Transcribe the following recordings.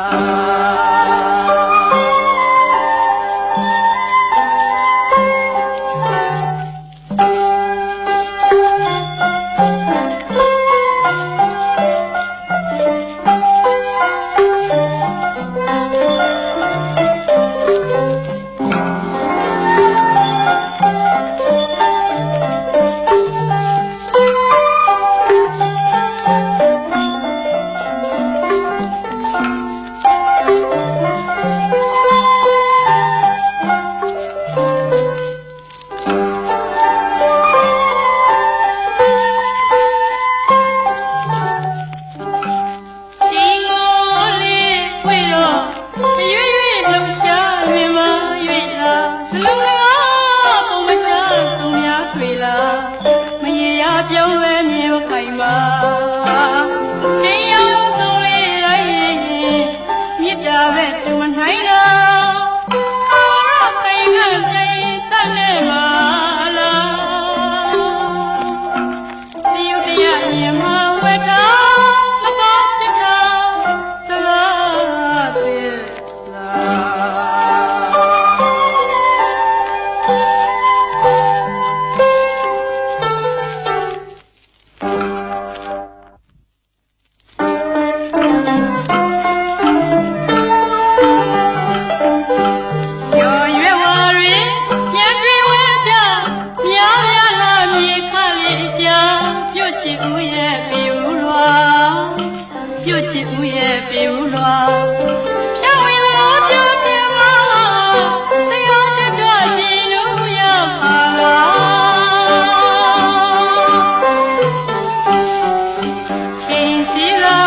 Ah. ပြုံးလဲမြေမခိုင်ပါ ပြေဘူးလွာဖြောင်းဝင်လို့ပြတင်မလားတရားတက်တော့ရှင်တို့ရပါလားရှင်စီလာ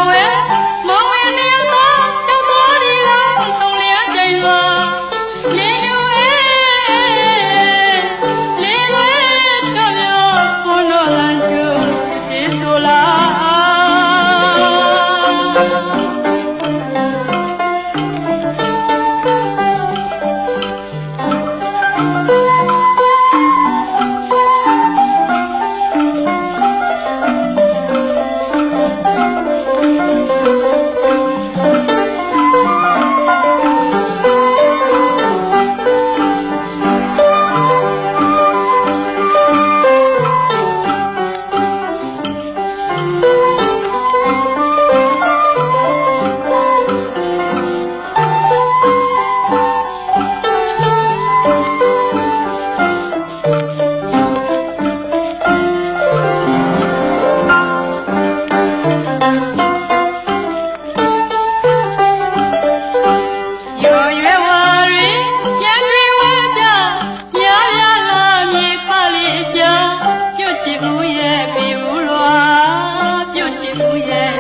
မှုရဲ့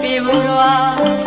ပြေမှုတော်